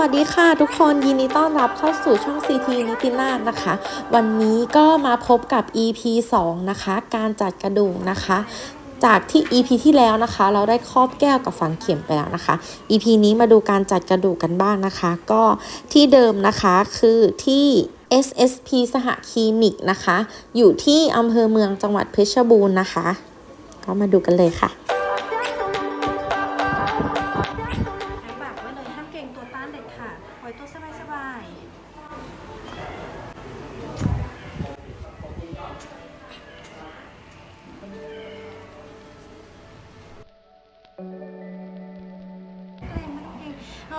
วัสดีค่ะทุกคนยินดีต้อนรับเข้าสู่ช่อง CT นิตินาศนะคะ วันนี้ก็มาพบกับ EP 2 นะคะ การจัดกระดูกนะคะ จากที่ EP ที่แล้วนะคะ เราได้ครอบแก้วกับฝังเข็มไปแล้วนะคะ EP นี้มาดูการจัดกระดูกกันบ้างนะคะ ก็ที่เดิมนะคะคือที่ SSP สหคลินิกนะคะ อยู่ที่อำเภอเมืองจังหวัดเพชรบูรณ์นะคะ ก็มาดูกันเลยค่ะ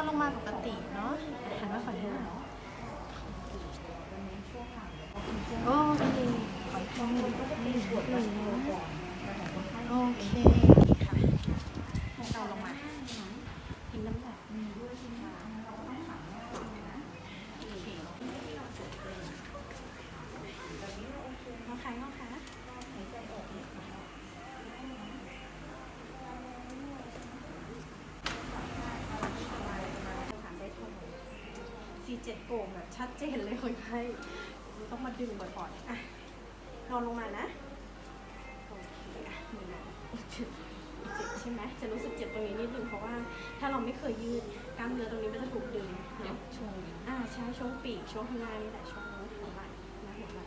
อนลงมาปกติเนาะหันมาฝั่งนี้เนาะโอเคขออีกทีหนึงโอเคค่ะเราลงมากินน้ำหนักน้องีเจ็ดโก่งแบบชัดเจนเลยคนไข้ต้องมาดึงบ่อยๆอะนอนลงมานะโอเคอะนี่นะเจ็บใช่ไหมจะรู้สึกเจ็บตรงนี้นิดนึงเพราะว่าถ้าเราไม่เคยยืดกล้ามเนื้อตรงนี้มันจะถูกดึงเนาะช่วงอ่าใช้ช่วงปีกช่วงข้างหน้านี่แหละช่วงหัวไหล่นะหลัวไหล่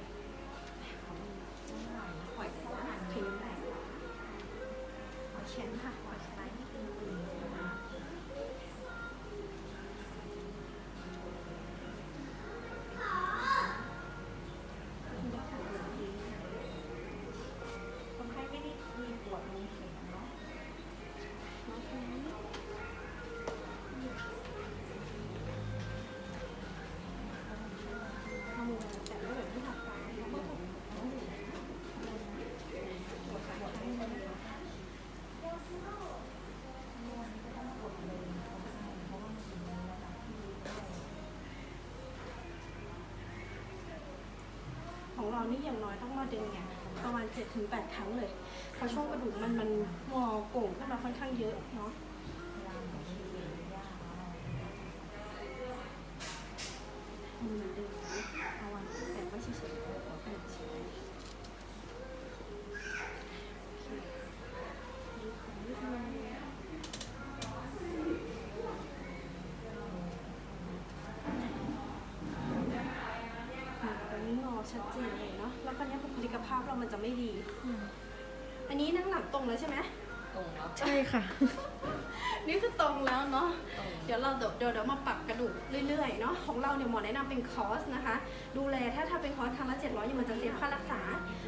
หลหัวไหลหัปนะขหัวไหล่หัวไหลหัวอแขนนิดนึง นี่อย่างน้อยต้องมาดึงเนี่ยประมาณ7-8ถึงครั้งเลย เพราะช่วงกระดูกมันมันงอโก่งขึ้นมาค่อนข้างเยอะเนาะมือดึงเอาวันแต่ว่าเฉยๆเออใช่โอเคดูของยืดมืออะตอนนี้งอ ชัดเจนเลยเนาะ แล้วก็เนี้ยบุคลิกภาพเรามันจะไม่ดี อันนี้นั่งหลังตรงแล้วใช่ไหมใช่ค่ะ นี่คือตรงแล้วเนาะ เดี๋ยวเราเดี๋ยวเดี๋ยวเดี๋ยวมาปรับกระดูกเรื่อยๆเนาะ ของเราเนี่ยหมอแนะนำเป็นคอร์สนะคะ ดูแลถ้าถ้าเป็นคอร์สครั้งละ700เนี่ยมันจะเสียค่ารักษา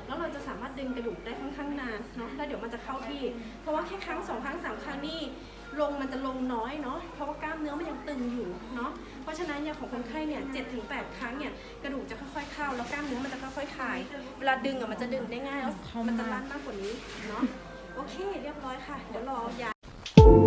แล้วเราจะสามารถดึงกระดูกได้ค่อนข้างนานเนาะ แล้วเดี๋ยวมันจะเข้าที่ เพราะว่าแค่ครั้งสองครั้งสามครั้งนี่ลงมันจะลงน้อยเนาะ เพราะว่ากล้ามเนื้อมันยังตึงอยู่เนาะฉะนั้นเนี่ยของคนไข้เนี่ยเจ็ดถึงแปดครั้งเนี่ยกระดูกจะค่อยๆเข้าแล้วกล้ามเนื้อมันจะค่อยๆคลาย เวลาดึงอะมันจะดึงได้ง่ายแล้วมันจะลั่นมากกว่านี้เนาะโอเค เรียบร้อยค่ะ เดี๋ยวรอยา